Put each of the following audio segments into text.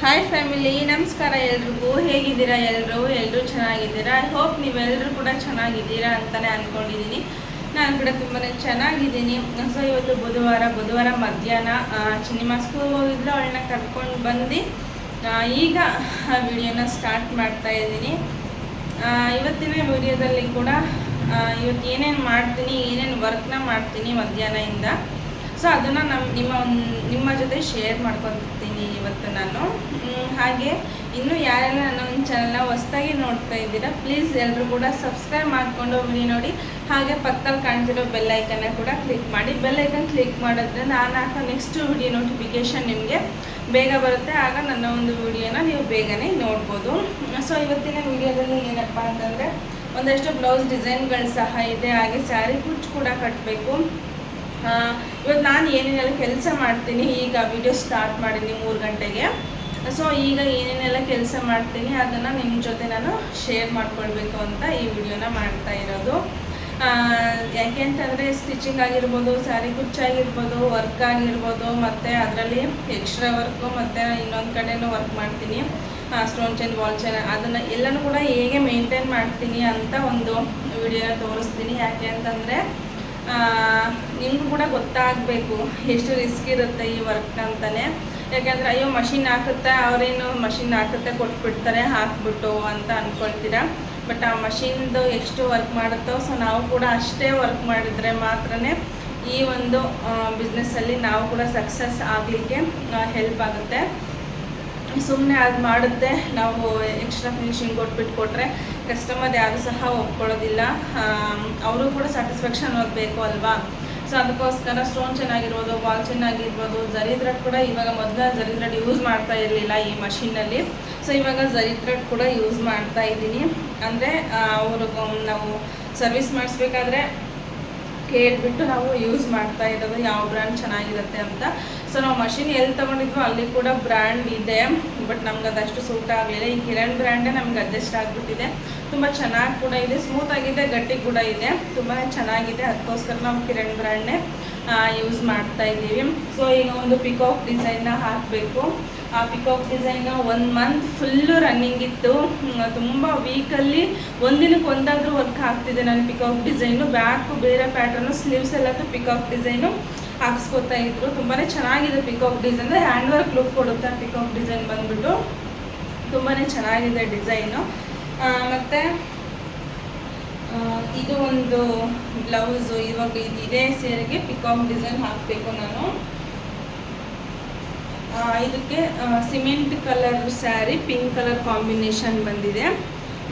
Hi family ನಮಸ್ಕಾರ ಎಲ್ರಿಗೂ. ಹೇಗಿದ್ದೀರಾ ಎಲ್ಲರೂ ಎಲ್ಲರೂ ಚೆನ್ನಾಗಿದ್ದೀರಾ? ಐ ಹೋಪ್ ನೀವೆಲ್ಲರೂ ಕೂಡ ಚೆನ್ನಾಗಿದ್ದೀರಾ ಅಂತಲೇ ಅಂದ್ಕೊಂಡಿದ್ದೀನಿ ನಾನು ಕೂಡ ತುಂಬಾ ಚೆನ್ನಾಗಿದ್ದೀನಿ. ಸೊ, ಇವತ್ತು ಬುಧವಾರ ಬುಧವಾರ ಮಧ್ಯಾಹ್ನ ಸಿನಿಮಾ ಸ್ಕೂಲ್ ಹೋಗಿದ್ರು ಅವಳನ್ನ ಕರ್ಕೊಂಡು ಬಂದು ಈಗ ಆ ವಿಡಿಯೋನ ಸ್ಟಾರ್ಟ್ ಮಾಡ್ತಾ ಇದ್ದೀನಿ. ಇವತ್ತಿನ ವಿಡಿಯೋದಲ್ಲಿ ಕೂಡ ಇವತ್ತು ಏನೇನು ಮಾಡ್ತೀನಿ, ಏನೇನು ವರ್ಕ್ನ ಮಾಡ್ತೀನಿ ಮಧ್ಯಾಹ್ನದಿಂದ. ಸೊ, ಅದನ್ನು ನಮ್ಮ ನಿಮ್ಮ ನಿಮ್ಮ ಜೊತೆ ಶೇರ್ ಮಾಡ್ಕೊತೀನಿ ಇವತ್ತು ನಾನು. ಹಾಗೆ ಇನ್ನೂ ಯಾರೆಲ್ಲ ನನ್ನ ಒಂದು ಚಾನಲ್ನ ಹೊಸ್ದಾಗಿ ನೋಡ್ತಾ ಇದ್ದೀರಾ ಪ್ಲೀಸ್ ಎಲ್ಲರೂ ಕೂಡ ಸಬ್ಸ್ಕ್ರೈಬ್ ಮಾಡಿಕೊಂಡು ಹೋಗಿ ನೋಡಿ. ಹಾಗೆ ಪಕ್ಕದಲ್ಲಿ ಕಾಣ್ತಿರೋ ಬೆಲ್ ಐಕನ್ನ ಕೂಡ ಕ್ಲಿಕ್ ಮಾಡಿ. ಬೆಲ್ ಐಕನ್ ಕ್ಲಿಕ್ ಮಾಡಿದ್ರೆ ನಾನು ಹಾಕೋ ನೆಕ್ಸ್ಟ್ ವಿಡಿಯೋ ನೋಟಿಫಿಕೇಷನ್ ನಿಮಗೆ ಬೇಗ ಬರುತ್ತೆ. ಆಗ ನನ್ನ ಒಂದು ವಿಡಿಯೋನ ನೀವು ಬೇಗನೆ ನೋಡ್ಬೋದು. ಸೊ ಇವತ್ತಿನ ವಿಡಿಯೋದಲ್ಲಿ ಏನಪ್ಪ ಅಂತಂದರೆ ಒಂದಷ್ಟು ಬ್ಲೌಸ್ ಡಿಸೈನ್ಗಳು ಸಹ ಇದೆ. ಹಾಗೆ ಸ್ಯಾರಿ ಕುಚ್ ಕೂಡ ಕಟ್ಟಬೇಕು ಇವತ್ತು ನಾನು ಏನೇನೆಲ್ಲ ಕೆಲಸ ಮಾಡ್ತೀನಿ, ಈಗ ವಿಡಿಯೋ ಸ್ಟಾರ್ಟ್ ಮಾಡೀನಿ ಮೂರು ಗಂಟೆಗೆ. ಸೊ ಈಗ ಏನೇನೆಲ್ಲ ಕೆಲಸ ಮಾಡ್ತೀನಿ ಅದನ್ನು ನಿಮ್ಮ ಜೊತೆ ನಾನು ಶೇರ್ ಮಾಡ್ಕೊಳ್ಬೇಕು ಅಂತ ಈ ವಿಡಿಯೋನ ಮಾಡ್ತಾ ಇರೋದು. ಯಾಕೆ ಅಂತಂದರೆ ಸ್ಟಿಚಿಂಗ್ ಆಗಿರ್ಬೋದು ಸ್ಯಾರಿ ಕುಚ್ಚಾಗಿರ್ಬೋದು ವರ್ಕ್ ಆಗಿರ್ಬೋದು, ಮತ್ತು ಅದರಲ್ಲಿ ಎಕ್ಸ್ಟ್ರಾ ವರ್ಕು ಮತ್ತು ಇನ್ನೊಂದು ಕಡೆನೂ ವರ್ಕ್ ಮಾಡ್ತೀನಿ. ಸ್ಟೋನ್ ಚೈನ್ ವಾಲ್ ಚೈನ್ ಅದನ್ನು ಎಲ್ಲನೂ ಕೂಡ ಹೇಗೆ ಮೇಂಟೈನ್ ಮಾಡ್ತೀನಿ ಅಂತ ಒಂದು ವಿಡಿಯೋನ ತೋರಿಸ್ತೀನಿ. ಯಾಕೆ ಅಂತಂದರೆ ನಿಮಗೂ ಕೂಡ ಗೊತ್ತಾಗಬೇಕು ಎಷ್ಟು ರಿಸ್ಕ್ ಇರುತ್ತೆ ಈ ವರ್ಕ್ ಅಂತಲೇ ಯಾಕೆಂದರೆ, ಅಯ್ಯೋ ಮಷಿನ್ ಹಾಕುತ್ತೆ, ಅವರೇನು ಮಷಿನ್ ಹಾಕುತ್ತೆ ಕೊಟ್ಬಿಡ್ತಾರೆ, ಹಾಕ್ಬಿಟ್ಟು ಅಂತ ಅಂದ್ಕೊಳ್ತೀರಾ ಬಟ್ ಆ ಮಷಿನ್ದು ಎಷ್ಟು ವರ್ಕ್ ಮಾಡುತ್ತೋ ಸೊ ನಾವು ಕೂಡ ಅಷ್ಟೇ ವರ್ಕ್ ಮಾಡಿದರೆ ಮಾತ್ರನೇ ಈ ಒಂದು ಬಿಸ್ನೆಸ್ಸಲ್ಲಿ ನಾವು ಕೂಡ ಸಕ್ಸಸ್ ಆಗಲಿಕ್ಕೆ ಹೆಲ್ಪ್ ಆಗುತ್ತೆ. ಸುಮ್ಮನೆ ಅದು ಮಾಡುತ್ತೆ. ನಾವು ಎಕ್ಸ್ಟ್ರಾ ಫಿನಿಶಿಂಗ್ ಕೊಟ್ಬಿಟ್ಟು ಕೊಟ್ಟರೆ ಕಸ್ಟಮರ್ ಯಾರು ಸಹ ಒಪ್ಕೊಳ್ಳೋದಿಲ್ಲ. ಅವರು ಕೂಡ ಸ್ಯಾಟಿಸ್ಫ್ಯಾಕ್ಷನ್ ಬೇಕು ಅಲ್ವಾ? ಸೊ ಅದಕ್ಕೋಸ್ಕರ ಸ್ಟೋನ್ ಚೆನ್ನಾಗಿರ್ಬೋದು ವಾಲ್ ಚೆನ್ನಾಗಿರ್ಬೋದು ಜರಿ ಥ್ರೆಡ್ ಕೂಡ ಇವಾಗ ಮೊದಲ ಜರಿ ಥ್ರೆಡ್ ಯೂಸ್ ಮಾಡ್ತಾ ಇರಲಿಲ್ಲ ಈ ಮಷಿನಲ್ಲಿ ಸೊ ಇವಾಗ ಜರಿ ಥ್ರೆಡ್ ಕೂಡ ಯೂಸ್ ಮಾಡ್ತಾ ಇದ್ದೀನಿ. ಅಂದರೆ ಅವರು ನಾವು ಸರ್ವಿಸ್ ಮಾಡಿಸ್ಬೇಕಾದ್ರೆ ಕೇಳಿಬಿಟ್ಟು ನಾವು ಯೂಸ್ ಮಾಡ್ತಾ ಇರೋದು ಯಾವ ಬ್ರ್ಯಾಂಡ್ ಚೆನ್ನಾಗಿರುತ್ತೆ ಅಂತ. ಸೊ ನಾವು ಮಷಿನ್ ಎಲ್ಲಿ ತೊಗೊಂಡಿದ್ವೋ ಅಲ್ಲಿ ಕೂಡ ಬ್ರ್ಯಾಂಡ್ ಇದೆ. ಬಟ್ ನಮ್ಗೆ ಅದಷ್ಟು ಸೂಟ್ ಆಗಲಿಲ್ಲ. ಈ ಕಿರಣ್ ಬ್ರ್ಯಾಂಡೇ ನಮ್ಗೆ ಅಡ್ಜಸ್ಟ್ ಆಗಿಬಿಟ್ಟಿದೆ. ತುಂಬ ಚೆನ್ನಾಗಿ ಕೂಡ ಇದೆ. ಸ್ಮೂತ್ ಆಗಿದೆ, ಗಟ್ಟಿ ಕೂಡ ಇದೆ. ತುಂಬ ಚೆನ್ನಾಗಿದೆ. ಅದಕ್ಕೋಸ್ಕರ ನಾವು ಕಿರಣ್ ಬ್ರ್ಯಾಂಡ್ನೇ ಯೂಸ್ ಮಾಡ್ತಾ ಇದ್ದೀವಿ. ಸೊ ಈಗ ಒಂದು ಪಿಕಾಕ್ ಡಿಸೈನ್ನ ಹಾಕಬೇಕು. ಆ peacock design one month full running ಇತ್ತು. ತುಂಬ ವೀಕಲ್ಲಿ ಒಂದಿನಕ್ಕೆ ಒಂದಾದರೂ ವರ್ಕ್ ಆಗ್ತಿದೆ ನಾನು ಪಿಕಾಕ್ ಡಿಸೈನು ಬ್ಯಾಕು ಬೇರೆ ಪ್ಯಾಟರ್ನು ಸ್ಲೀವ್ಸ್ ಎಲ್ಲದು ಪಿಕಾಕ್ ಡಿಸೈನು ಹಾಕ್ಸ್ಕೊತಾ ಇದ್ರು. ತುಂಬಾ ಚೆನ್ನಾಗಿದೆ peacock design hand work look ಕೊಡುತ್ತೆ ಪಿಕಾಕ್ ಡಿಸೈನ್ ಬಂದ್ಬಿಟ್ಟು. ತುಂಬಾ ಚೆನ್ನಾಗಿದೆ ಡಿಸೈನು ಮತ್ತು ಇದು ಒಂದು ಬ್ಲೌಸು ಇವಾಗ ಇದು ಇದೇ ಸೀರೆಗೆ ಪಿಕಾಕ್ ಡಿಸೈನ್ ಹಾಕಬೇಕು ನಾನು. ಇದಕ್ಕೆ cement colour saree pink colour combination ಬಂದಿದೆ.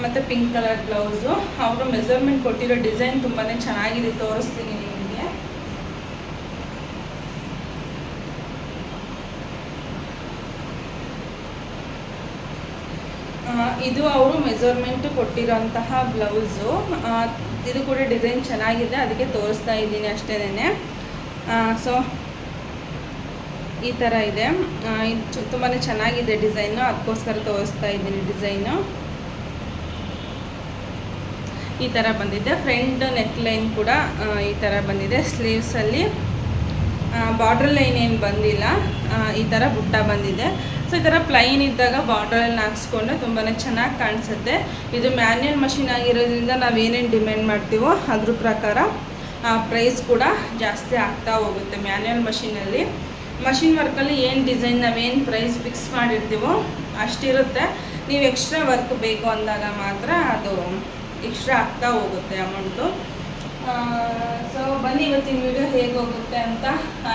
ಮತ್ತು ಪಿಂಕ್ ಕಲರ್ ಬ್ಲೌಸು ಅವರು ಮೆಸರ್ಮೆಂಟ್ ಕೊಟ್ಟಿರೋ ಡಿಸೈನ್ ತುಂಬಾ ಚೆನ್ನಾಗಿದೆ, ತೋರಿಸ್ತೀನಿ ನಿಮಗೆ. ಇದು ಅವರು ಮೆಸರ್ಮೆಂಟ್ ಕೊಟ್ಟಿರೋಂತಹ ಬ್ಲೌಸು ಇದು ಕೂಡ ಡಿಸೈನ್ ಚೆನ್ನಾಗಿದೆ, ಅದಕ್ಕೆ ತೋರಿಸ್ತಾ ಇದ್ದೀನಿ ಅಷ್ಟೇನೆ. ಸೊ ಈ ಥರ ಇದೆ. ಇದು ತುಂಬಾ ಚೆನ್ನಾಗಿದೆ ಡಿಸೈನು. ಅದಕ್ಕೋಸ್ಕರ ತೋರಿಸ್ತಾ ಇದ್ದೀನಿ ಡಿಸೈನು. ಈ ಥರ ಬಂದಿದೆ. ಫ್ರಂಟ್ ನೆಕ್ ಲೈನ್ ಕೂಡ ಈ ಥರ ಬಂದಿದೆ. ಸ್ಲೀವ್ಸಲ್ಲಿ ಬಾರ್ಡ್ರ್ ಲೈನ್ ಏನು ಬಂದಿಲ್ಲ. ಈ ಥರ ಬುಟ್ಟ ಬಂದಿದೆ. ಸೊ, ಈ ಥರ ಪ್ಲೈನ್ ಇದ್ದಾಗ ಬಾರ್ಡ್ರಲ್ಲಿ ಹಾಕ್ಸ್ಕೊಂಡ್ರೆ ತುಂಬಾ ಚೆನ್ನಾಗಿ ಕಾಣಿಸುತ್ತೆ. ಇದು ಮ್ಯಾನ್ಯಲ್ ಮಷಿನ್ ಆಗಿರೋದ್ರಿಂದ ನಾವು ಏನೇನು ಡಿಮ್ಯಾಂಡ್ ಮಾಡ್ತೀವೋ ಅದ್ರ ಪ್ರಕಾರ ಪ್ರೈಸ್ ಕೂಡ ಜಾಸ್ತಿ ಆಗ್ತಾ ಹೋಗುತ್ತೆ ಮ್ಯಾನ್ಯಲ್ ಮಷಿನಲ್ಲಿ ಮಷಿನ್ ವರ್ಕಲ್ಲಿ ಏನು ಡಿಸೈನ್ ನಾವೇನು ಪ್ರೈಸ್ ಫಿಕ್ಸ್ ಮಾಡಿರ್ತೀವೋ ಅಷ್ಟಿರುತ್ತೆ. ನೀವು ಎಕ್ಸ್ಟ್ರಾ ವರ್ಕ್ ಬೇಕು ಅಂದಾಗ ಮಾತ್ರ ಅದು ಎಕ್ಸ್ಟ್ರಾ ಆಗ್ತಾ ಹೋಗುತ್ತೆ ಅಮೌಂಟು ಸೊ ಬನ್ನಿ ಇವತ್ತಿನ ವಿಡಿಯೋ ಹೇಗೆ ಹೋಗುತ್ತೆ ಅಂತ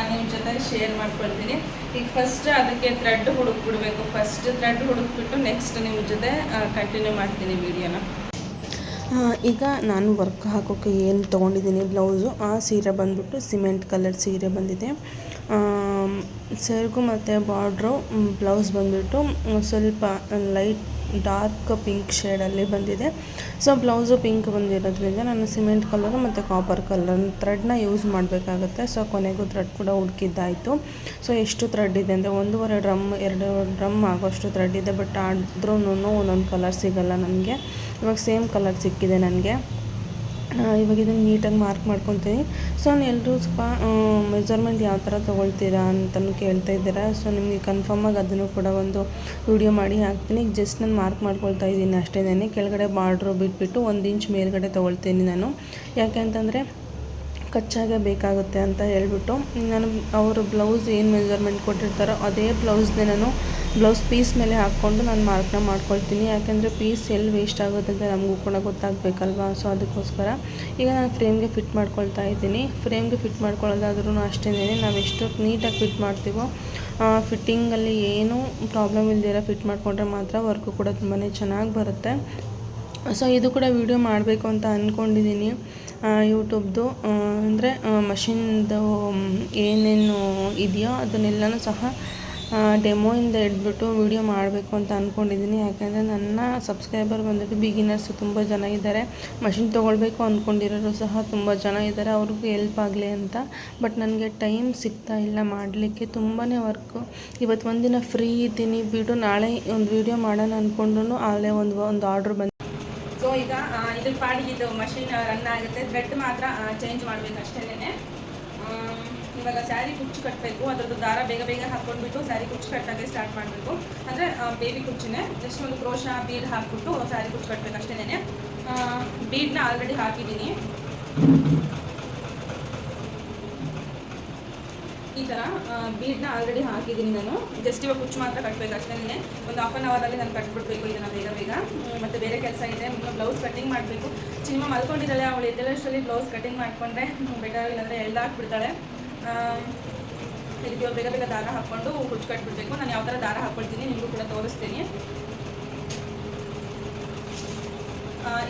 ನಿಮ್ಮ ಜೊತೆ ಶೇರ್ ಮಾಡ್ಕೊಳ್ತೀನಿ. ಈಗ ಫಸ್ಟ್ ಅದಕ್ಕೆ ಥ್ರೆಡ್ ಹುಡುಕ್ಬಿಡ್ಬೇಕು. ಫಸ್ಟ್ ಥ್ರೆಡ್ ಹುಡುಕ್ಬಿಟ್ಟು ನೆಕ್ಸ್ಟ್ ನಿಮ್ಮ ಜೊತೆ ಕಂಟಿನ್ಯೂ ಮಾಡ್ತೀನಿ ವೀಡಿಯೋನ ಈಗ ನಾನು ವರ್ಕ್ ಹಾಕೋಕ್ಕೆ ಏನು ತೊಗೊಂಡಿದ್ದೀನಿ ಬ್ಲೌಸು ಆ ಸೀರೆ ಬಂದ್ಬಿಟ್ಟು ಸಿಮೆಂಟ್ ಕಲರ್ ಸೀರೆ ಬಂದಿದೆ. ಸೆರಗು ಮತ್ತು ಬಾರ್ಡ್ರು ಬ್ಲೌಸ್ ಬಂದ್ಬಿಟ್ಟು ಸ್ವಲ್ಪ ಲೈಟ್, ಡಾರ್ಕ್ ಪಿಂಕ್ ಶೇಡಲ್ಲಿ ಬಂದಿದೆ. ಸೊ, ಬ್ಲೌಸು ಪಿಂಕ್ ಬಂದಿರೋದ್ರಿಂದ ನಾನು ಸಿಮೆಂಟ್ ಕಲರು ಮತ್ತು ಕಾಪರ್ ಕಲರ್ ಥ್ರೆಡ್ನ ಯೂಸ್ ಮಾಡಬೇಕಾಗುತ್ತೆ. ಸೊ, ಕೊನೆಗೂ ಥ್ರೆಡ್ ಕೂಡ ಹುಡುಕಿದ್ದಾಯಿತು. ಸೊ, ಎಷ್ಟು ಥ್ರೆಡ್ ಇದೆ ಅಂದರೆ ಒಂದೂವರೆ ಡ್ರಮ್, ಎರಡು ಡ್ರಮ್ ಆಗೋಷ್ಟು ಥ್ರೆಡ್ ಇದೆ ಬಟ್ ಆದ್ರೂ ಒಂದೊಂದು ಕಲರ್ ಸಿಗಲ್ಲ ನನಗೆ. ಇವಾಗ ಸೇಮ್ ಕಲರ್ ಸಿಕ್ಕಿದೆ ನನಗೆ. ಇವಾಗ ಇದನ್ನು ನೀಟಾಗಿ ಮಾರ್ಕ್ ಮಾಡ್ಕೊತೀನಿ. ಸೊ ಎಲ್ಲರೂ ಸ್ವಲ್ಪ ಮೆಜರ್ಮೆಂಟ್ ಯಾವ ಥರ ತೊಗೊಳ್ತೀರಾ ಅಂತಲೂ ಕೇಳ್ತಾ ಇದ್ದೀರಾ. ಸೊ ನಿಮಗೆ ಕನ್ಫರ್ಮಾಗಿ ಅದನ್ನು ಕೂಡ ಒಂದು ವಿಡಿಯೋ ಮಾಡಿ ಹಾಕ್ತೀನಿ. ಜಸ್ಟ್ ನಾನು ಮಾರ್ಕ್ ಮಾಡ್ಕೊಳ್ತಾ ಇದ್ದೀನಿ ಅಷ್ಟೇ ಕೆಳಗಡೆ ಬಾರ್ಡ್ರು ಬಿಟ್ಬಿಟ್ಟು ಒಂದು ಇಂಚ್ ಮೇಲ್ಗಡೆ ತೊಗೊಳ್ತೀನಿ ನಾನು. ಯಾಕೆ ಅಂತಂದರೆ ಕಚ್ಚಾಗೆ ಬೇಕಾಗುತ್ತೆ ಅಂತ ಹೇಳಿಬಿಟ್ಟು, ನಾನು ಅವರು ಬ್ಲೌಸ್ ಏನು ಮೆಜರ್ಮೆಂಟ್ ಕೊಟ್ಟಿರ್ತಾರೋ ಅದೇ ಬ್ಲೌಸ್ನೇ ನಾನು ಬ್ಲೌಸ್ ಪೀಸ್ ಮೇಲೆ ಹಾಕ್ಕೊಂಡು ನಾನು ಮಾರ್ಕ್ನ ಮಾಡ್ಕೊಳ್ತೀನಿ. ಯಾಕೆಂದರೆ ಪೀಸ್ ಎಲ್ಲಿ ವೇಸ್ಟ್ ಆಗುತ್ತೆ ನಮಗೂ ಕೂಡ ಗೊತ್ತಾಗಬೇಕಲ್ವಾ? ಸೊ ಅದಕ್ಕೋಸ್ಕರ ಈಗ ನಾನು ಫ್ರೇಮ್ಗೆ ಫಿಟ್ ಮಾಡ್ಕೊಳ್ತಾ ಇದ್ದೀನಿ. ಫ್ರೇಮ್ಗೆ ಫಿಟ್ ಮಾಡ್ಕೊಳ್ಳೋದಾದ್ರೂ ಅಷ್ಟೇ ನಾವು ಎಷ್ಟು ನೀಟಾಗಿ ಫಿಟ್ ಮಾಡ್ತೀವೋ ಫಿಟ್ಟಿಂಗಲ್ಲಿ ಏನೂ ಪ್ರಾಬ್ಲಮ್ ಇಲ್ದಿರ ಫಿಟ್ ಮಾಡಿಕೊಂಡ್ರೆ ಮಾತ್ರ ವರ್ಕು ಕೂಡ ತುಂಬಾ ಚೆನ್ನಾಗಿ ಬರುತ್ತೆ. ಸೊ ಇದು ಕೂಡ ವೀಡಿಯೋ ಮಾಡಬೇಕು ಅಂತ ಅಂದ್ಕೊಂಡಿದ್ದೀನಿ ಯೂಟ್ಯೂಬ್ದು ಅಂದರೆ ಮಷಿನ್ದು ಏನೇನು ಇದೆಯೋ ಅದನ್ನೆಲ್ಲನೂ ಸಹ ಡೆಮೋಯಿಂದ ಹಿಡ್ಬಿಟ್ಟು ವೀಡಿಯೋ ಮಾಡಬೇಕು ಅಂತ ಅಂದ್ಕೊಂಡಿದ್ದೀನಿ ಯಾಕೆಂದರೆ ನನ್ನ ಸಬ್ಸ್ಕ್ರೈಬರ್ ಬಂದುಬಿಟ್ಟು ಬಿಗಿನರ್ಸ್ ತುಂಬ ಜನ ಇದ್ದಾರೆ. ಮಷಿನ್ ತೊಗೊಳ್ಬೇಕು ಅಂದ್ಕೊಂಡಿರೋರು ಸಹ ತುಂಬ ಜನ ಇದ್ದಾರೆ. ಅವ್ರಿಗೂ ಹೆಲ್ಪ್ ಆಗಲಿ ಅಂತ. ಬಟ್ ನನಗೆ ಟೈಮ್ ಸಿಗ್ತಾ ಇಲ್ಲ ಮಾಡಲಿಕ್ಕೆ. ತುಂಬಾ ವರ್ಕು. ಇವತ್ತು ಒಂದಿನ ಫ್ರೀ ಇದ್ದೀನಿ. ಬಿಡು, ನಾಳೆ ಒಂದು ವೀಡಿಯೋ ಮಾಡೋಣ ಅಂದ್ಕೊಂಡು ಆಗಲೇ ಒಂದು ಒಂದು ಆರ್ಡ್ರ್ ಬಂದು ಸೊ ಈಗ ಆ, ಇದ್ರ ಪಾಡಿಗೆ ಇದು ಮಷಿನ್ ರನ್ ಆಗುತ್ತೆ. ಥ್ರೆಡ್ ಮಾತ್ರ ಚೇಂಜ್ ಮಾಡಬೇಕು ಅಷ್ಟೇನೆ. ಇವಾಗ ಸ್ಯಾರಿ ಕುಚ್ಚು ಕಟ್ಟಬೇಕು ಅದರದ್ದು ದಾರ ಬೇಗ ಬೇಗ ಹಾಕ್ಕೊಂಡ್ಬಿಟ್ಟು ಸ್ಯಾರಿ ಕುಚ್ಚು ಕಟ್ಟೋಕ್ಕೆ ಸ್ಟಾರ್ಟ್ ಮಾಡಬೇಕು. ಅಂದರೆ ಬೇಬಿ ಕುಚ್ಚಿನೇ. ಜಸ್ಟ್ ಒಂದು ಕ್ರೋಶ ಬೀಡ್ ಹಾಕ್ಬಿಟ್ಟು ಸ್ಯಾರಿ ಕುಚ್ಚು ಕಟ್ಟಬೇಕು ಅಷ್ಟೇನೆ. ಬೀಡ್ನ ಆಲ್ರೆಡಿ ಹಾಕಿದ್ದೀನಿ. ಈ ಥರ ಬೀಡ್ನ ಆಲ್ರೆಡಿ ಹಾಕಿದ್ದೀನಿ ನಾನು. ಜಸ್ಟ್ ಇವಾಗ ಕುಚ್ಚು ಮಾತ್ರ ಕಟ್ಟಬೇಕು ಅಷ್ಟೇ ಒಂದು ಹಾಫ್ ಆನ್ ಅವರಲ್ಲಿ ನಾನು ಕಟ್ಬಿಡ್ಬೇಕು ಇದನ್ನು ಬೇಗ ಬೇಗ. ಮತ್ತು ಬೇರೆ ಕೆಲಸ ಇದೆ ಬ್ಲೌಸ್ ಕಟ್ಟಿಂಗ್ ಮಾಡಬೇಕು. ಸಿನಿಮಾ ಮಲ್ಕೊಂಡಿದ್ದಾಳೆ, ಅವಳು ಎದ್ದೆಲ್ಲಷ್ಟರಲ್ಲಿ ಬ್ಲೌಸ್ ಕಟ್ಟಿಂಗ್ ಮಾಡಿಕೊಂಡ್ರೆ ಬೆಟರ್ ಇಲ್ಲಾಂದರೆ ಎಳ್ದಾಕ್ಬಿಡ್ತಾಳೆ ಇದಕ್ಕೆ ಇವಾಗ ಬೇಗ ಬೇಗ ದಾರ ಹಾಕ್ಕೊಂಡು ಕುಚ್ಚು ಕಟ್ಬಿಡ್ಬೇಕು. ನಾನು ಯಾವ ಥರ ದಾರ ಹಾಕ್ಕೊಳ್ತೀನಿ ನಿಮಗೂ ಕೂಡ ತೋರಿಸ್ತೀನಿ.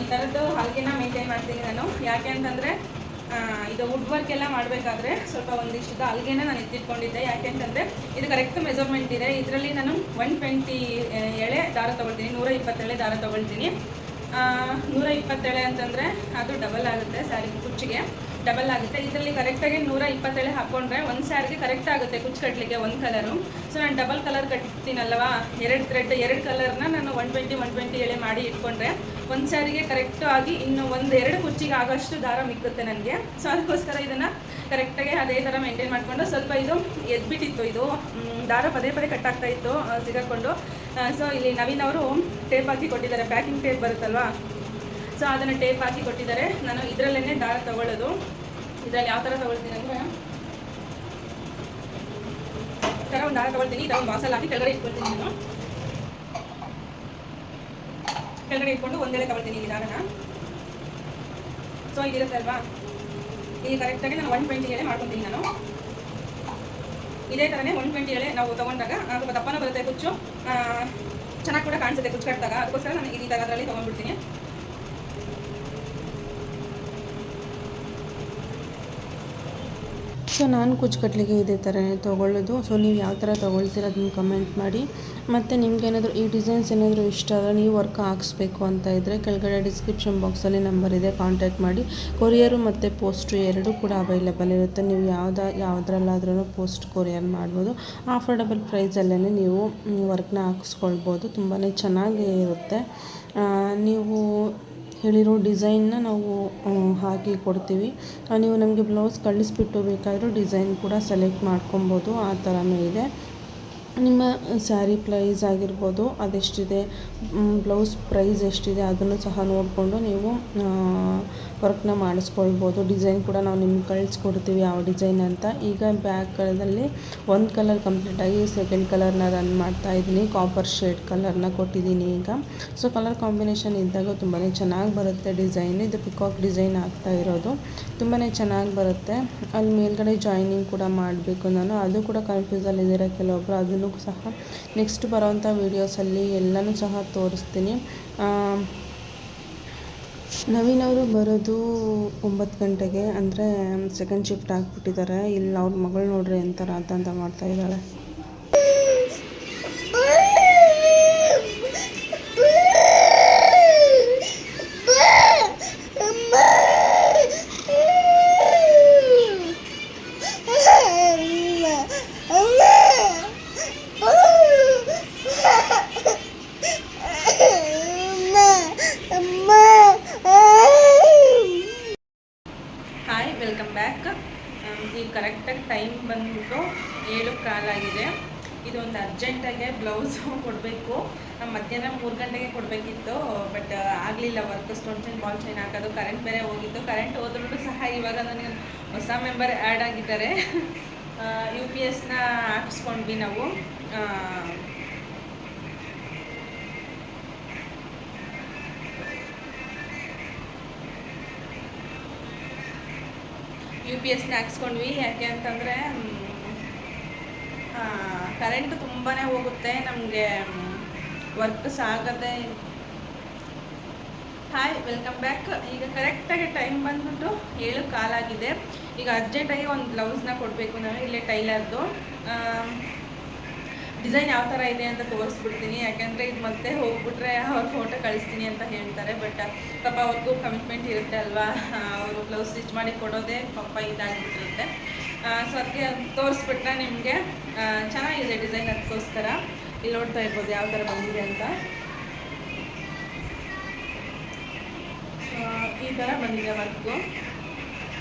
ಈ ಥರದ್ದು ಹಾಗೆನ ಮೇಂಟೈನ್ ಮಾಡ್ತೀನಿ ನಾನು. ಯಾಕೆ ಅಂತಂದರೆ ಇದು ವುಡ್ ವರ್ಕ್ ಎಲ್ಲ ಮಾಡಬೇಕಾದ್ರೆ ಸ್ವಲ್ಪ ಒಂದಿಷ್ಟು ಅಲ್ಲಿಗೆ ನಾನು ಎತ್ತಿಟ್ಕೊಂಡಿದ್ದೆ. ಯಾಕೆ ಅಂತಂದರೆ ಇದು ಕರೆಕ್ಟ್ ಮೆಸರ್ಮೆಂಟ್ ಇದೆ. ಇದರಲ್ಲಿ ನಾನು ಒನ್ ಟ್ವೆಂಟಿ ಎಳೆ ದಾರ ತೊಗೊಳ್ತೀನಿ, ನೂರ ಇಪ್ಪತ್ತೇಳೆ ದಾರ ತೊಗೊಳ್ತೀನಿ. ನೂರ ಇಪ್ಪತ್ತೇಳೆ ಅಂತಂದರೆ ಅದು ಡಬಲ್ ಆಗುತ್ತೆ ಸ್ಯಾರಿ ಕುಚ್ಚಿಗೆ. ಡಬಲ್ ಆಗುತ್ತೆ. ಇದರಲ್ಲಿ ಕರೆಕ್ಟಾಗಿ ನೂರ ಇಪ್ಪತ್ತೇಳೆ ಹಾಕ್ಕೊಂಡ್ರೆ ಒಂದು ಸ್ಯಾರಿಗೆ ಕರೆಕ್ಟ್ ಆಗುತ್ತೆ ಕುಚ್ಚು ಕಟ್ಟಲಿಕ್ಕೆ ಒಂದು ಕಲರು ಸೊ ನಾನು ಡಬಲ್ ಕಲರ್ ಕಟ್ತೀನಲ್ವಾ? ಎರಡು ಥ್ರೆಡ್ ಎರಡು ಕಲರ್ನ ನಾನು ಒನ್ ಟ್ವೆಂಟಿ ಒನ್ ಟ್ವೆಂಟಿ ಎಳೆ ಮಾಡಿ ಇಟ್ಕೊಂಡ್ರೆ ಒಂದು ಸಾರಿಗೆ ಕರೆಕ್ಟ್ ಆಗಿ ಇನ್ನು ಒಂದು ಎರಡು ಕುಚ್ಚಿಗೆ ಆಗೋಷ್ಟು ದಾರ ಮಿಕ್ಕುತ್ತೆ ನನಗೆ. ಸೊ ಅದಕ್ಕೋಸ್ಕರ ಇದನ್ನು ಕರೆಕ್ಟಾಗಿ ಅದೇ ಥರ ಮೇಂಟೈನ್ ಮಾಡಿಕೊಂಡು ಸ್ವಲ್ಪ ಇದು ಎದ್ಬಿಟ್ಟಿತ್ತು ಇದು. ದಾರ ಪದೇ ಪದೇ ಕಟ್ಟಾಗ್ತಾ ಇತ್ತು ಸಿಗಾಕೊಂಡು. ಸೊ ಇಲ್ಲಿ ನವೀನ್ ಅವರು ಟೇಪ್ ಹಾಕಿ ಕೊಟ್ಟಿದ್ದಾರೆ. ಪ್ಯಾಕಿಂಗ್ ಟೇಪ್ ಬರುತ್ತಲ್ವಾ? ಸೊ ಅದನ್ನು ಟೇಪ್ ಹಾಕಿ ಕೊಟ್ಟಿದ್ದಾರೆ. ನಾನು ಇದರಲ್ಲೇ ದಾರ ತಗೊಳ್ಳೋದು. ಇದರಲ್ಲಿ ಯಾವ ಥರ ತಗೊಳ್ತೀನಿ ಅಂದರೆ ಥರ ಒಂದು ದಾರ ತಗೊಳ್ತೀನಿ. ನಾವು ಬಾಸಲ್ಲಿ ಹಾಕಿ ಕೆಳಗಡೆ ಇಟ್ಕೊಳ್ತೀನಿ ನಾನು. ಕೆಳಗಡೆ ಇಟ್ಕೊಂಡು ಒಂದೆಳೆ ತಗೊಳ್ತೀನಿ ಈ ದಾರನ. ಸೊ ಇದಿರುತ್ತೆ ಅಲ್ವಾ? ಇಲ್ಲಿ ಕರೆಕ್ಟಾಗಿ ನಾನು ಒನ್ ಟ್ವೆಂಟಿ ಎಳೆ ಮಾಡ್ಕೊತೀನಿ ನಾನು. ಇದೇ ಥರನೇ ಒನ್ ಟ್ವೆಂಟಿ ಎಳೆ ನಾವು ತೊಗೊಂಡಾಗ ಸ್ವಲ್ಪ ದಪ್ಪನ ಬರುತ್ತೆ ಕುಚ್ಚು. ಚೆನ್ನಾಗಿ ಕೂಡ ಕಾಣಿಸುತ್ತೆ ಕುಚ್ಚು ಕಟ್ಟಿದಾಗ ಅದಕ್ಕೋಸ್ಕರ ನಾನು ಈ ಅದರಲ್ಲಿ ತೊಗೊಂಡ್ಬಿಡ್ತೀನಿ. ಸೊ ನಾನು ಕುಚ್ಚು ಕಟ್ಟಲಿಕ್ಕೆ ಇದೇ ಥರನೇ ತೊಗೊಳ್ಳೋದು. ಸೊ ನೀವು ಯಾವ ಥರ ತೊಗೊಳ್ತೀರ ಅದನ್ನು ಕಮೆಂಟ್ ಮಾಡಿ. ಮತ್ತು ನಿಮಗೇನಾದರೂ ಈ ಡಿಸೈನ್ಸ್ ಏನಾದರೂ ಇಷ್ಟ ಆದರೆ ನೀವು ವರ್ಕ್ ಹಾಕಿಸ್ಬೇಕು ಅಂತ ಇದ್ದರೆ ಕೆಳಗಡೆ ಡಿಸ್ಕ್ರಿಪ್ಷನ್ ಬಾಕ್ಸಲ್ಲಿ ನಂಬರ್ ಇದೆ ಕಾಂಟ್ಯಾಕ್ಟ್ ಮಾಡಿ. ಕೊರಿಯರು ಮತ್ತು ಪೋಸ್ಟು ಎರಡೂ ಕೂಡ ಅವೈಲೇಬಲ್ ಇರುತ್ತೆ. ನೀವು ಯಾವ್ದು ಯಾವುದ್ರಲ್ಲಾದ್ರೂ ಪೋಸ್ಟ್ ಕೊರಿಯರ್ ಮಾಡ್ಬೋದು. ಆಫರ್ಡಬಲ್ ಪ್ರೈಸಲ್ಲೇ ನೀವು ವರ್ಕ್ನ ಹಾಕ್ಸ್ಕೊಳ್ಬೋದು. ತುಂಬಾ ಚೆನ್ನಾಗೇ ಇರುತ್ತೆ. ನೀವು ಹೇಳಿರೋ ಡಿಸೈನ್ನ ನಾವು ಹಾಕಿ ಕೊಡ್ತೀವಿ. ನೀವು ನಮಗೆ ಬ್ಲೌಸ್ ಕಳಿಸ್ಬಿಟ್ಟು ಬೇಕಾದರೂ ಡಿಸೈನ್ ಕೂಡ ಸೆಲೆಕ್ಟ್ ಮಾಡ್ಕೊಬೋದು ಆ ಥರನೂ ಇದೆ. ನಿಮ್ಮ ಸ್ಯಾರಿ ಪ್ರೈಸ್ ಆಗಿರ್ಬೋದು, ಅದೆಷ್ಟಿದೆ ಬ್ಲೌಸ್ ಪ್ರೈಸ್ ಎಷ್ಟಿದೆ ಅದನ್ನು ಸಹ ನೋಡಿಕೊಂಡು ನೀವು ವರ್ಕ್ನ ಮಾಡಿಸ್ಕೊಳ್ಬೋದು. ಡಿಸೈನ್ ಕೂಡ ನಾವು ನಿಮ್ಗೆ ಕಳಿಸ್ಕೊಡ್ತೀವಿ ಯಾವ ಡಿಸೈನ್ ಅಂತ. ಈಗ ಬ್ಯಾಗ್ಗಳಲ್ಲಿ ಒಂದು ಕಲರ್ ಕಂಪ್ಲೀಟಾಗಿ ಸೆಕೆಂಡ್ ಕಲರ್ನ ರನ್ ಮಾಡ್ತಾ ಇದ್ದೀನಿ. ಕಾಪರ್ ಶೇಡ್ ಕಲರ್ನ ಕೊಟ್ಟಿದ್ದೀನಿ ಈಗ. ಸೊ ಕಲರ್ ಕಾಂಬಿನೇಷನ್ ಇದ್ದಾಗ ತುಂಬಾ ಚೆನ್ನಾಗಿ ಬರುತ್ತೆ ಡಿಸೈನ್. ಇದು ಪಿಕಾಕ್ ಡಿಸೈನ್ ಆಗ್ತಾ ಇರೋದು. ತುಂಬಾ ಚೆನ್ನಾಗಿ ಬರುತ್ತೆ. ಅಲ್ಲಿ ಮೇಲ್ಗಡೆ ಜಾಯ್ನಿಂಗ್ ಕೂಡ ಮಾಡಬೇಕು ನಾನು. ಅದು ಕೂಡ ಕನ್ಫ್ಯೂಸಲ್ಲಿದ್ದೀರ ಕೆಲವೊಬ್ಬರು ಅದನ್ನು ಸಹ ನೆಕ್ಸ್ಟ್ ಬರೋವಂಥ ವೀಡಿಯೋಸಲ್ಲಿ ಎಲ್ಲನೂ ಸಹ ತೋರಿಸ್ತೀನಿ. ನವೀನ್ ಅವರು ಬರೋದು ಒಂಬತ್ತು ಗಂಟೆಗೆ, ಅಂದರೆ ಸೆಕೆಂಡ್ ಶಿಫ್ಟ್ ಆಗಿಬಿಟ್ಟಿದ್ದಾರೆ. ಇಲ್ಲಿ ಅವ್ರ ಮಗಳು ನೋಡ್ರಿ ಎಂಥರ ಅಂತ ಮಾಡ್ತಾ ಇದ್ದಾಳೆ. ಆಗಲಿಲ್ಲ work stone chain ball chain ಹಾಕೋದು ಕರೆಂಟ್ ಬೇರೆ ಹೋಗಿತ್ತು. ಕರೆಂಟ್ ಹೋದ್ರೂ ಸಹ ಇವಾಗ ನನಗೆ ಹೊಸ ಮೆಂಬರ್ ಆ್ಯಡ್ ಆಗಿದ್ದಾರೆ. ಯು ಪಿ ಎಸ್ನ ಹಾಕಿಸ್ಕೊಂಡ್ವಿ ನಾವು. ಯು ಪಿ ಎಸ್ನ ಹಾಕ್ಸ್ಕೊಂಡ್ವಿ. ಯಾಕೆ ಅಂತಂದರೆ ಕರೆಂಟ್ ತುಂಬಾ ಹೋಗುತ್ತೆ. ನಮಗೆ ವರ್ಕ್ ಸಾಗದೆ ಹಾಯ್ ವೆಲ್ಕಮ್ ಬ್ಯಾಕ್ ಈಗ ಕರೆಕ್ಟಾಗಿ ಟೈಮ್ ಬಂದ್ಬಿಟ್ಟು ಏಳು ಕಾಲಾಗಿದೆ ಈಗ ಅರ್ಜೆಂಟಾಗಿ ಒಂದು ಬ್ಲೌಸ್ನ ಕೊಡಬೇಕು ನಾನು, ಇಲ್ಲೇ ಟೈಲರ್ದು. ಡಿಸೈನ್ ಯಾವ ಥರ ಇದೆ ಅಂತ ತೋರಿಸ್ಬಿಡ್ತೀನಿ. ಯಾಕೆಂದರೆ ಇದು ಮತ್ತೆ ಹೋಗ್ಬಿಟ್ರೆ ಅವ್ರ ಫೋಟೋ ಕಳಿಸ್ತೀನಿ ಅಂತ ಹೇಳ್ತಾರೆ ಬಟ್ ಪಾಪ ಅವ್ರಿಗೂ ಕಮಿಟ್ಮೆಂಟ್ ಇರುತ್ತೆ ಅಲ್ವಾ? ಅವರು ಬ್ಲೌಸ್ ಸ್ಟಿಚ್ ಮಾಡಿ ಕೊಡೋದೇ ಪಾಪ ಇದಾಗಿಬಿಟ್ಟಿರುತ್ತೆ. ಸೊ ಅದಕ್ಕೆ ತೋರಿಸ್ಬಿಟ್ರೆ ನಿಮಗೆ ಚೆನ್ನಾಗಿದೆ ಡಿಸೈನ್ ಅದಕ್ಕೋಸ್ಕರ ಇಲ್ಲಿ ನೋಡ್ತಾ ಇರ್ಬೋದು ಯಾವ ಥರ ಬಂದಿದೆ ಅಂತ. ಈ ಥರ ಬಂದಿದೆ ವರ್ಕು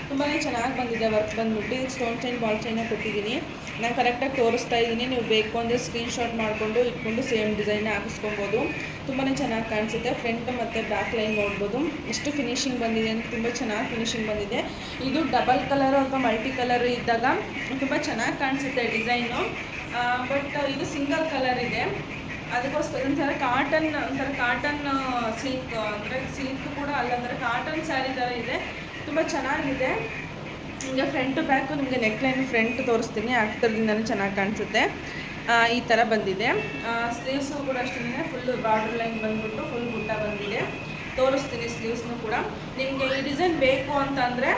ತುಂಬಾ ಚೆನ್ನಾಗಿ ಬಂದಿದೆ ವರ್ಕ್ ಬಂದ್ಬಿಟ್ಟು ಇದು ಸ್ಟೋನ್ ಚೈನ್ ಬಾಲ್ ಚೈನ ಕೊಟ್ಟಿದ್ದೀನಿ. ನಾನು ಕರೆಕ್ಟಾಗಿ ತೋರಿಸ್ತಾ ಇದ್ದೀನಿ. ನೀವು ಬೇಕು ಅಂದರೆ ಸ್ಕ್ರೀನ್ಶಾಟ್ ಮಾಡಿಕೊಂಡು ಇಟ್ಕೊಂಡು ಸೇಮ್ ಡಿಸೈನ್ ಹಾಕಿಸ್ಕೊಬೋದು. ತುಂಬಾ ಚೆನ್ನಾಗಿ ಕಾಣಿಸುತ್ತೆ. ಫ್ರಂಟ್ ಮತ್ತು ಬ್ಯಾಕ್ ಲೈನ್ ನೋಡ್ಬೋದು. ಎಷ್ಟು ಫಿನಿಶಿಂಗ್ ಬಂದಿದೆ ಅಂತ ತುಂಬ ಚೆನ್ನಾಗಿ ಫಿನಿಶಿಂಗ್ ಬಂದಿದೆ. ಇದು ಡಬಲ್ ಕಲರು ಅಥವಾ ಮಲ್ಟಿ ಕಲರ್ ಇದ್ದಾಗ ತುಂಬ ಚೆನ್ನಾಗಿ ಕಾಣಿಸುತ್ತೆ ಡಿಸೈನು ಬಟ್ ಇದು ಸಿಂಗಲ್ ಕಲರ್ ಇದೆ. ಅದಕ್ಕೋಸ್ಕರ ಒಂಥರ ಕಾಟನ್ ಒಂಥರ ಕಾಟನ್ ಸಿಲ್ಕ್ ಅಂದರೆ ಸಿಲ್ಕ್ ಕೂಡ ಅಲ್ಲ ಅಂದರೆ ಕಾಟನ್ ಸ್ಯಾರಿ ಥರ ಇದೆ. ತುಂಬ ಚೆನ್ನಾಗಿದೆ. ನಿಮಗೆ ಫ್ರಂಟ್ ಬ್ಯಾಕು ನಿಮಗೆ ನೆಕ್ಲೈನ್ ಫ್ರಂಟ್ ತೋರಿಸ್ತೀನಿ. ಆಗ್ತರದಿಂದಲೂ ಚೆನ್ನಾಗಿ ಕಾಣಿಸುತ್ತೆ. ಈ ಥರ ಬಂದಿದೆ. ಸ್ಲೀವ್ಸು ಕೂಡ ಅಷ್ಟೇ ಫುಲ್ಲು ಬಾರ್ಡರ್ ಲೈನ್ ಬಂದ್ಬಿಟ್ಟು ಫುಲ್ ಬುಟ್ಟ ಬಂದಿದೆ. ತೋರಿಸ್ತೀನಿ ಸ್ಲೀವ್ಸ್ನು ಕೂಡ. ನಿಮಗೆ ಈ ಡಿಸೈನ್ ಬೇಕು ಅಂತಂದರೆ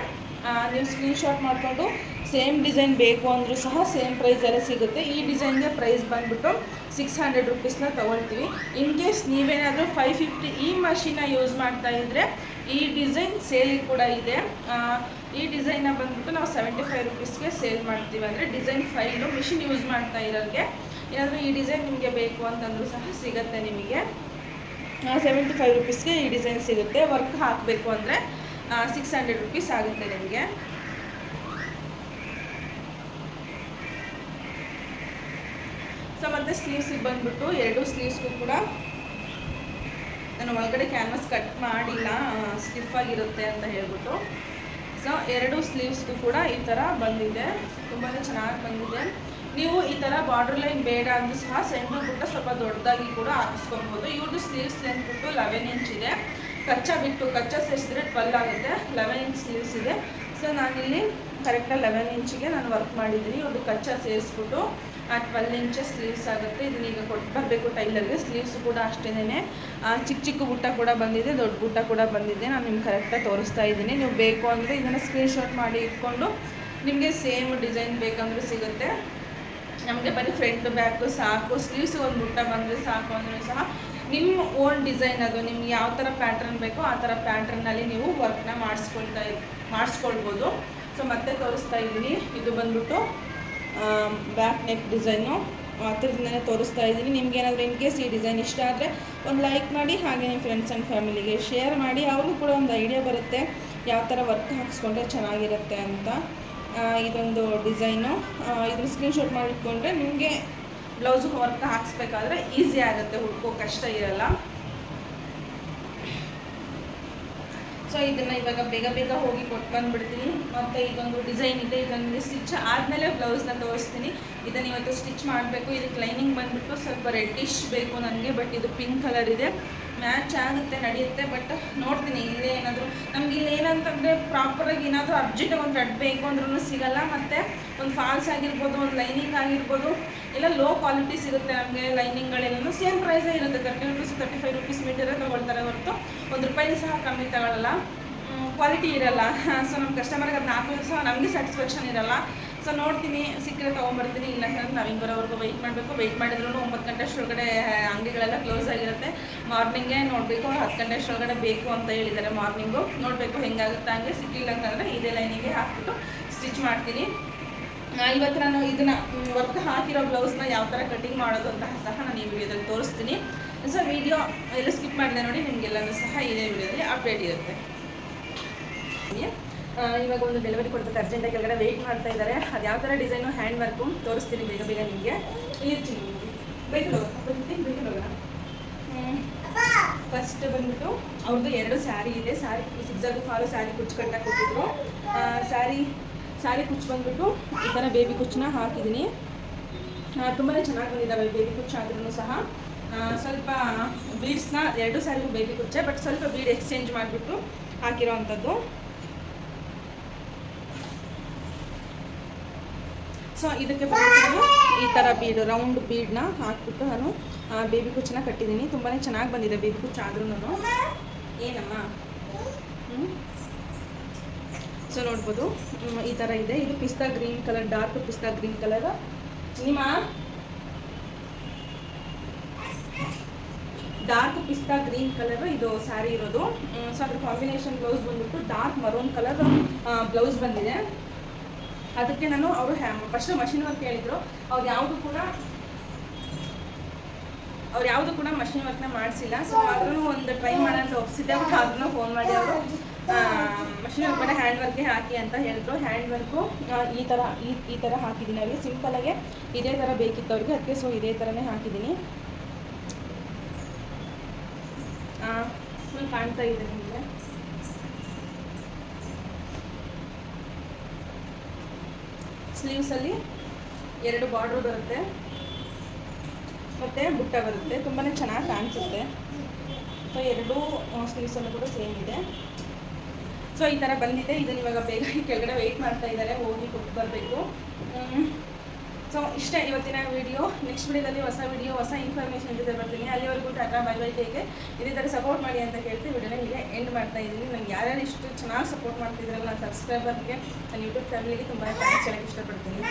ನೀವು ಸ್ಕ್ರೀನ್ಶಾಟ್ ಮಾಡಿಕೊಂಡು ಸೇಮ್ ಡಿಸೈನ್ ಬೇಕು ಅಂದರೂ ಸಹ ಸೇಮ್ ಪ್ರೈಸಲ್ಲೇ ಸಿಗುತ್ತೆ. ಈ ಡಿಸೈನ್ಗೆ ಪ್ರೈಸ್ ಬಂದುಬಿಟ್ಟು ಸಿಕ್ಸ್ ಹಂಡ್ರೆಡ್ ರುಪೀಸ್ನ ತೊಗೊಳ್ತೀವಿ. ಇನ್ ಕೇಸ್ ನೀವೇನಾದರೂ ಫೈವ್ ಫಿಫ್ಟಿ ಈ ಮಷಿನ ಯೂಸ್ ಮಾಡ್ತಾ ಇದ್ದರೆ ಈ ಡಿಸೈನ್ ಸೇಲ್ ಕೂಡ ಇದೆ. ಈ ಡಿಸೈನ ಬಂದುಬಿಟ್ಟು ನಾವು ಸೆವೆಂಟಿ ಫೈವ್ ರುಪೀಸ್ಗೆ ಸೇಲ್ ಮಾಡ್ತೀವಿ. ಅಂದರೆ ಡಿಸೈನ್ ಫೈಲು ಮಿಷಿನ್ ಯೂಸ್ ಮಾಡ್ತಾ ಇರೋರಿಗೆ ಏನಾದರೂ ಈ ಡಿಸೈನ್ ನಿಮಗೆ ಬೇಕು ಅಂತಂದರೂ ಸಹ ಸಿಗುತ್ತೆ ನಿಮಗೆ. ಸೆವೆಂಟಿ ಫೈವ್ ರುಪೀಸ್ಗೆ ಈ ಡಿಸೈನ್ ಸಿಗುತ್ತೆ. ವರ್ಕ್ ಹಾಕಬೇಕು ಅಂದರೆ ಸಿಕ್ಸ್ ಹಂಡ್ರೆಡ್ ರುಪೀಸ್ ಆಗುತ್ತೆ ನಿಮಗೆ ಸೊ ಮತ್ತು ಸ್ಲೀವ್ಸಿಗೆ ಬಂದುಬಿಟ್ಟು ಎರಡು ಸ್ಲೀವ್ಸ್ಗೂ ಕೂಡ ನಾನು ಒಳಗಡೆ ಕ್ಯಾನ್ವಸ್ ಕಟ್ ಮಾಡಿಲ್ಲ ಸ್ಟಿಫ್ ಆಗಿರುತ್ತೆ ಅಂತ ಹೇಳ್ಬಿಟ್ಟು. ಸೊ ಎರಡು ಸ್ಲೀವ್ಸ್ಗೂ ಕೂಡ ಈ ಥರ ಬಂದಿದೆ. ತುಂಬಾ ಚೆನ್ನಾಗಿ ಬಂದಿದೆ. ನೀವು ಈ ಥರ ಬಾರ್ಡರ್ ಲೈನ್ ಬೇಡ ಅಂದರೂ ಸಹ ಸೆಂಟ್ರ್ ಬಿಟ್ಟು ಸ್ವಲ್ಪ ದೊಡ್ಡದಾಗಿ ಕೂಡ ಹಾಕಿಸ್ಕೊಬೋದು. ಇವ್ರದ್ದು ಸ್ಲೀವ್ಸ್ ಲೆಂತ್ ಬಿಟ್ಟು ಲೆವೆನ್ ಇಂಚ್ ಇದೆ. ಕಚ್ಚಾ ಬಿಟ್ಟು ಕಚ್ಚಾ ಸೇರಿಸಿದ್ರೆ ಟ್ವೆಲ್ ಆಗುತ್ತೆ. ಲೆವೆನ್ ಇಂಚ್ ಸ್ಲೀವ್ಸ್ ಇದೆ. ಸೊ ನಾನಿಲ್ಲಿ ಕರೆಕ್ಟಾಗಿ ಲೆವೆನ್ ಇಂಚಿಗೆ ನಾನು ವರ್ಕ್ ಮಾಡಿದ್ದೀನಿ. ಇವ್ರದ್ದು ಕಚ್ಚಾ ಸೇರಿಸ್ಬಿಟ್ಟು ಟ್ವೆಲ್ ಇಂಚಸ್ ಸ್ಲೀವ್ಸ್ ಆಗುತ್ತೆ. ಇದನ್ನ ಈಗ ಕೊಟ್ಟು ಬರಬೇಕು ಟೈಲರ್ಗೆ ಸ್ಲೀವ್ಸ್ ಕೂಡ ಅಷ್ಟೇನೆ ಚಿಕ್ಕ ಚಿಕ್ಕ ಬುಟ್ಟ ಕೂಡ ಬಂದಿದೆ, ದೊಡ್ಡ ಬುಟ್ಟ ಕೂಡ ಬಂದಿದೆ. ನಾನು ನಿಮ್ಗೆ ಕರೆಕ್ಟಾಗಿ ತೋರಿಸ್ತಾ ಇದ್ದೀನಿ. ನೀವು ಬೇಕು ಅಂದರೆ ಇದನ್ನು ಸ್ಕ್ರೀನ್ಶಾಟ್ ಮಾಡಿ ಇಟ್ಕೊಂಡು ನಿಮಗೆ ಸೇಮ್ ಡಿಸೈನ್ ಬೇಕಂದ್ರೂ ಸಿಗುತ್ತೆ. ನಮಗೆ ಬರೀ ಫ್ರಂಟ್ ಬ್ಯಾಕು ಸಾಕು. ಸ್ಲೀವ್ಸ್ ಒಂದು ಬುಟ್ಟ ಬಂದರೆ ಸಾಕು ಅಂದರೂ ಸಹ ನಿಮ್ಮ ಓನ್ ಡಿಸೈನ್ ಅದು. ನಿಮ್ಗೆ ಯಾವ ಥರ ಪ್ಯಾಟ್ರನ್ ಬೇಕೋ ಆ ಥರ ಪ್ಯಾಟ್ರನ್ನಲ್ಲಿ ನೀವು ವರ್ಕ್ನ ಮಾಡಿಸ್ಕೊಳ್ತಾ ಮಾಡಿಸ್ಕೊಳ್ಬೋದು. ಸೊ ಮತ್ತೆ ತೋರಿಸ್ತಾ ಇದ್ದೀನಿ. ಇದು ಬಂದ್ಬಿಟ್ಟು ಬ್ಯಾಕ್ ನೆಕ್ ಡಿಸೈನು ಹತ್ರದಿಂದನೇ ತೋರಿಸ್ತಾ ಇದ್ದೀನಿ. ನಿಮ್ಗೆ ಏನಾದರೂ ಇನ್ ಕೇಸ್ ಈ ಡಿಸೈನ್ ಇಷ್ಟ ಆದರೆ ಒಂದು ಲೈಕ್ ಮಾಡಿ ಹಾಗೆ ನಿಮ್ಮ ಫ್ರೆಂಡ್ಸ್ ಆ್ಯಂಡ್ ಫ್ಯಾಮಿಲಿಗೆ ಶೇರ್ ಮಾಡಿ. ಅವ್ರಿಗೂ ಕೂಡ ಒಂದು ಐಡಿಯಾ ಬರುತ್ತೆ ಯಾವ ಥರ ವರ್ಕ್ ಹಾಕ್ಸ್ಕೊಂಡ್ರೆ ಚೆನ್ನಾಗಿರುತ್ತೆ ಅಂತ. ಆ, ಇದೊಂದು ಡಿಸೈನು ಇದನ್ನು ಸ್ಕ್ರೀನ್ಶಾಟ್ ಮಾಡಿಟ್ಕೊಂಡ್ರೆ ನಿಮಗೆ ಬ್ಲೌಸು ವರ್ಕ್ ಹಾಕ್ಸ್ಬೇಕಾದ್ರೆ ಈಸಿ ಆಗುತ್ತೆ. ಹುಡ್ಕೋ ಕಷ್ಟ ಇರಲ್ಲ. ಸೊ ಇದನ್ನು ಇವಾಗ ಬೇಗ ಬೇಗ ಹೋಗಿ ಕೊಟ್ಟು ಬಂದುಬಿಡ್ತೀನಿ. ಮತ್ತು ಇದೊಂದು ಡಿಸೈನ್ ಇದೆ, ಇದೊಂದು ಸ್ಟಿಚ್ ಆದಮೇಲೆ ಬ್ಲೌಸ್ನ ತೋರಿಸ್ತೀನಿ. ಇದನ್ನು ಇವತ್ತು ಸ್ಟಿಚ್ ಮಾಡಬೇಕು ಇದಕ್ಕೆ ಲೈನಿಂಗ್ ಬಂದುಬಿಟ್ಟು ಸ್ವಲ್ಪ ರೆಡ್ಡಿಶ್ ಬೇಕು ನನಗೆ ಬಟ್ ಇದು ಪಿಂಕ್ ಕಲರ್ ಇದೆ. ಮ್ಯಾಚ್ ಆಗುತ್ತೆ, ನಡೆಯುತ್ತೆ ಬಟ್ ನೋಡ್ತೀನಿ, ಇಲ್ಲೇ ಏನಾದರೂ ನಮ್ಗೆ ಇಲ್ಲಿ ಏನಂತಂದರೆ ಪ್ರಾಪರಾಗಿ ಏನಾದರೂ ಅರ್ಜೆಂಟಾಗಿ ಒಂದು ರೆಡ್ ಬೇಕು ಅಂದ್ರೂ ಸಿಗಲ್ಲ, ಮತ್ತು ಒಂದು ಫಾಲ್ಸ್ ಆಗಿರ್ಬೋದು, ಒಂದು ಲೈನಿಂಗ್ ಆಗಿರ್ಬೋದು, ಎಲ್ಲ ಲೋ ಕ್ವಾಲಿಟಿ ಸಿಗುತ್ತೆ ನಮಗೆ ಲೈನಿಂಗ್ಗಳೆಲ್ಲೂ ಸೇಮ್ ಪ್ರೈಸೇ ಇರುತ್ತೆ thirty rupees thirty five rupees ಮೀಟರೇ ತೊಗೊಳ್ತಾರೆ ರೂಪಾಯಿ ಸಹ ಕಮ್ಮಿ ತಗೊಳ್ಳಲ್ಲ ಕ್ವಾಲಿಟಿ ಇರಲ್ಲ. ಸೊ ನಮ್ಮ ಕಸ್ಟಮರ್ಗೆ ಅದನ್ನ ಹಾಕಿದ್ರು ಸಹ ನಮಗೆ ಸ್ಯಾಟಿಸ್ಫ್ಯಾಕ್ಷನ್ ಇರಲ್ಲ. ಸೊ ನೋಡ್ತೀನಿ, ಸಿಕ್ಕರೆ ತೊಗೊಂಬರ್ತೀನಿ, ಇಲ್ಲ ಅಂತಂದ್ರೆ ಹಿಂಗೆ ಬರೋವರೆಗೂ ವೆಯ್ಟ್ ಮಾಡಬೇಕು. ವೆಯ್ಟ್ ಮಾಡಿದ್ರು ಒಂಬತ್ತು ಗಂಟೆ ಅಷ್ಟೊಳಗಡೆ ಅಂಗಡಿಗಳೆಲ್ಲ ಕ್ಲೋಸ್ ಆಗಿರುತ್ತೆ. ಮಾರ್ನಿಂಗೇ ನೋಡಬೇಕು ಹತ್ತು ಗಂಟೆ ಅಷ್ಟೊಳಗಡೆ ಬೇಕು ಅಂತ ಹೇಳಿದ್ದಾರೆ ಮಾರ್ನಿಂಗು ನೋಡಬೇಕು ಹೆಂಗಾಗುತ್ತೆ ಹಂಗೆ ಸಿಕ್ಕಿಲ್ಲ ಅಂತಂದರೆ ಇದೇ ಲೈನಿಗೆ ಹಾಕ್ಬಿಟ್ಟು ಸ್ಟಿಚ್ ಮಾಡ್ತೀನಿ. ಇವತ್ತು ನಾನು ಇದನ್ನು ವರ್ಕ್ ಹಾಕಿರೋ ಬ್ಲೌಸ್ನ ಯಾವ ಥರ ಕಟಿಂಗ್ ಮಾಡೋದು ಅಂತ ಸಹ ನಾನು ಈ ವಿಡಿಯೋದಲ್ಲಿ ತೋರಿಸ್ತೀನಿ. ಸೊ ವಿಡಿಯೋ ಎಲ್ಲ ಸ್ಕಿಪ್ ಮಾಡಿದೆ ನೋಡಿ, ನಿಮಗೆಲ್ಲನೂ ಸಹ ಇದೇ ವಿಡಿಯೋದಲ್ಲಿ ಅಪ್ಡೇಟ್ ಇರುತ್ತೆ. ಇವಾಗ ಒಂದು ಡೆಲಿವರಿ ಕೊಡ್ಬೇಕು ಅರ್ಜೆಂಟಾಗಿ ಕೆಳಗಡೆ ವೆಯ್ಟ್ ಮಾಡ್ತಾ ಇದ್ದಾರೆ. ಅದು ಯಾವ ಥರ ಡಿಸೈನು ಹ್ಯಾಂಡ್ ವರ್ಕು ತೋರಿಸ್ತೀನಿ ಬೇಗ ಬೇಗ ನಿಮಗೆ. ಇರ್ತೀನಿ. ಬೇಕು ಬೇಕಲ್ಲ? ಫಸ್ಟ್ ಬಂದ್ಬಿಟ್ಟು ಅವ್ರದ್ದು ಎರಡು ಸ್ಯಾರಿ ಇದೆ. ಸ್ಯಾರಿ ಸಿಕ್ಸಾಗು ಫಾಲು ಸ್ಯಾರಿ ಕುಚ್ಚು ಕಟ್ಟಾಗಿ ಕೊಟ್ಟಿದ್ರು. ಸ್ಯಾರಿ ಸ್ಯಾರಿ ಕುಚ್ಚು ಬಂದ್ಬಿಟ್ಟು ಈ ಥರ ಬೇಬಿ ಕುಚ್ಚನ್ನ ಹಾಕಿದ್ದೀನಿ. ತುಂಬಾ ಚೆನ್ನಾಗಿ ಬಂದಿದ್ದಾವೆ ಬೇಬಿ ಕುಚ್ಚು ಆದ್ರೂ ಸಹ. ಸ್ವಲ್ಪ ಬೀಡ್ಸ್ನ ಎರಡು ಸ್ಯಾರಿಗೂ ಬೇಬಿ ಕುಚ್ಚೆ ಬಟ್ ಸ್ವಲ್ಪ ಬೀಡ್ ಎಕ್ಸ್ಚೇಂಜ್ ಮಾಡಿಬಿಟ್ಟು ಹಾಕಿರೋ ಅಂಥದ್ದು ಸೊ ಇದಕ್ಕೆ ನಾನು ಈ ಥರ ಬೀಡ್ ರೌಂಡ್ ಬೀಡನ್ನ ಹಾಕ್ಬಿಟ್ಟು ನಾನು ಬೇಬಿ ಕುಚ್ಚನ್ನ ಕಟ್ಟಿದ್ದೀನಿ. ತುಂಬಾ ಚೆನ್ನಾಗಿ ಬಂದಿದೆ ಬೇಬಿ ಕುಚ್ಚು ಆದ್ರೂ ಏನಮ್ಮ? ಸೊ ನೋಡ್ಬೋದು. ಈ ಥರ ಇದೆ. ಇದು ಪಿಸ್ತಾ ಗ್ರೀನ್ ಕಲರ್, ಡಾರ್ಕ್ ಪಿಸ್ತಾ ಗ್ರೀನ್ ಕಲರ್. ನಿಮ್ಮ ಡಾರ್ಕ್ ಪಿಸ್ತಾ ಗ್ರೀನ್ ಕಲರ್ ಇದು ಸ್ಯಾರಿ ಇರೋದು. ಸೊ ಅದ್ರ ಕಾಂಬಿನೇಷನ್ ಬ್ಲೌಸ್ ಬಂದ್ಬಿಟ್ಟು ಡಾರ್ಕ್ ಮರೂನ್ ಕಲರ್ ಬ್ಲೌಸ್ ಬಂದಿದೆ. ಅದಕ್ಕೆ ನಾನು ಅವರು ಫಸ್ಟ್ ಮಷಿನ್ ವರ್ಕ್ ಹೇಳಿದ್ರು. ಅವ್ರು ಯಾವುದು ಕೂಡ, ಅವ್ರು ಯಾವುದು ಕೂಡ ಮಷಿನ್ ವರ್ಕ್ನ ಮಾಡಿಸಿಲ್ಲ. ಸೊ ಆದ್ರೂ ಒಂದು ಟ್ರೈ ಮಾಡೋಣ ಒಪ್ಸಿದ್ದೆ ಬಟ್ ಆದ್ರೂ ಫೋನ್ ಮಾಡಿ ಅವರು ಮಷಿನ್ ವರ್ಕ್ ಬೇಡ ಹ್ಯಾಂಡ್ ವರ್ಕ್ಗೆ ಹಾಕಿ ಅಂತ ಹೇಳಿದ್ರು. ಹ್ಯಾಂಡ್ ವರ್ಕು ಈ ಥರ ಈ ಈ ಥರ ಹಾಕಿದ್ದೀನಿ. ಅವರಿಗೆ ಸಿಂಪಲಾಗೆ ಇದೇ ಥರ ಬೇಕಿತ್ತು ಅವ್ರಿಗೆ ಅದಕ್ಕೆ ಸೊ ಇದೇ ಥರನೇ ಹಾಕಿದ್ದೀನಿ. ಫುಲ್ ಕಾಣ್ತಾ ಇದೆ ನಿಮಗೆ. ಸ್ಲೀವ್ಸಲ್ಲಿ ಎರಡು ಬಾರ್ಡ್ರ್ ಬರುತ್ತೆ. ಮತ್ತು ಬುಟ್ಟ ಬರುತ್ತೆ. ತುಂಬಾ ಚೆನ್ನಾಗಿ ಕಾಣಿಸುತ್ತೆ. ಸೊ ಎರಡೂ ಸ್ಲೀವ್ಸಲ್ಲೂ ಕೂಡ ಸೇಮ್ ಇದೆ. ಸೊ ಈ ಥರ ಬಂದಿದೆ. ಇದನ್ನು ಇವಾಗ ಬೇಗ ಕೆಳಗಡೆ ವೆಯ್ಟ್ ಮಾಡ್ತಾ ಇದ್ದಾರೆ. ಹೋಗಿ ಕೊಟ್ಟು ಬರಬೇಕು. ಸೊ ಇಷ್ಟೇ ಇವತ್ತಿನ ವಿಡಿಯೋ ನೆಕ್ಸ್ಟ್ ವಿಡಿಯೋದಲ್ಲಿ ಹೊಸ ವಿಡಿಯೋ ಹೊಸ ಇನ್ಫಾರ್ಮೇಷನ್ ಜೊತೆ ಬರ್ತೀನಿ. ಅಲ್ಲಿವರೆಗೂ ಟಾಟಾ, ಬೈ ಬೈ ಟೇಕೆ ಇದೇ ಥರ ಸಪೋರ್ಟ್ ಮಾಡಿ ಅಂತ ಕೇಳ್ತೀವಿ ವಿಡಿಯೋನ ಹೀಗೆ ಎಂಡ್ ಮಾಡ್ತಾ ಇದ್ದೀನಿ. ನಂಗೆ ಯಾರ್ಯಾರು ಇಷ್ಟು ಚೆನ್ನಾಗಿ ಸಪೋರ್ಟ್ ಮಾಡ್ತಿದ್ರಲ್ಲ ನನ್ನ ಸಬ್ಸ್ಕ್ರೈಬರ್ಗೆ ನನ್ನ ಯೂಟ್ಯೂಬ್ ಫ್ಯಾಮಿಲಿಗೆ ತುಂಬ ಚೆನ್ನಾಗಿ ಇಷ್ಟಪಡ್ತೀನಿ.